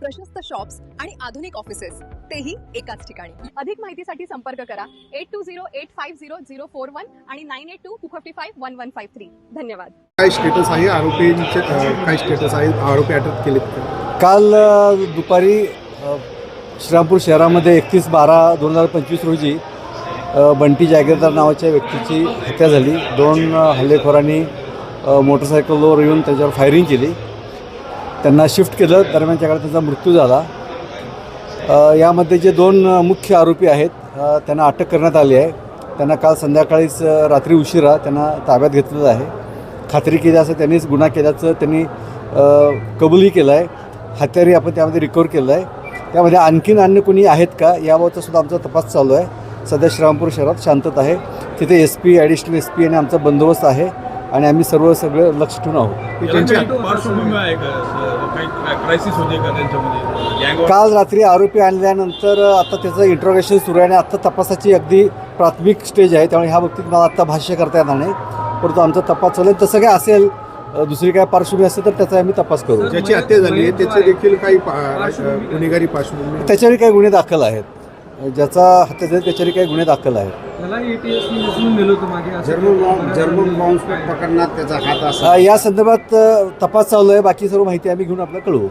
प्रशस्त शॉप्स आणि आधुनिक ऑफिसेस तेही एकाच ठिकाणी. अधिक माहितीसाठी संपर्क करा. Eight two zero eight five zero zero four one आणि nine eight two two fifty five one one five three. धन्यवाद. काय स्टेटस आहे आरोपींचे काय स्टेटस आहे? आरोपी अटक? काल. अ, दुपारी श्रीरामपूर शहरामध्ये एकतीस बारा दोन हजार पंचवीस रोजी बंटी जागीरदार नावाच्या व्यक्तीची हत्या झाली. दोन हल्लेखोरांनी मोटरसायकलवर येऊन त्याच्यावर फायरिंग केली. त्यांना शिफ्ट केलं दरम्यानच्या काळात त्यांचा मृत्यू झाला. यामध्ये जे दोन मुख्य आरोपी आहेत त्यांना अटक करण्यात आली आहे. त्यांना काल संध्याकाळीच रात्री उशिरा त्यांना ताब्यात घेतलेलं आहे. खात्री केली असं त्यांनीच गुन्हा केल्याचं त्यांनी कबूलही केलं आहे हत्यारी आपण त्यामध्ये रिकवर केलं आहे त्यामध्ये आणखीन अन्य कोणी आहेत का याबाबतचा सुद्धा आमचा तपास चालू आहे. सध्या श्रीरामपूर शहरात शांतता आहे. तिथे S P additional S P आणि आमचा बंदोबस्त आहे. आणि आम्ही सर्व सगळं लक्ष ठेवून आहोत. की? काल रात्री आरोपी आणल्यानंतर आता त्याचं इंट्रोगेशन सुरू आहे आणि आत्ता तपासाची अगदी प्राथमिक स्टेज आहे. त्यामुळे ह्या बाबतीत मला आत्ता भाष्य करता येणार नाही. परंतु आमचा तपास चालू आहे तसं काय असेल अ, दुसरी काय पार्श्वभूमी असेल तर त्याचा आम्ही तपास करू. ज्याची हत्या झाली आहे त्याचे देखील काही पा- गुन्हेगारी पार्श्वभूमी आहे. त्याच्यावरही काही गुन्हे दाखल आहेत. ज्याचा हत्या झाली त्याच्यावरही काही गुन्हे दाखल आहेत. जर्मन बॉम्ब जर्मन बॉम्ब प्रकरणात त्याचा हात असा. या संदर्भात तपास चालू आहे बाकी सर्व माहिती आम्ही घेऊन आपल्याला कळवू.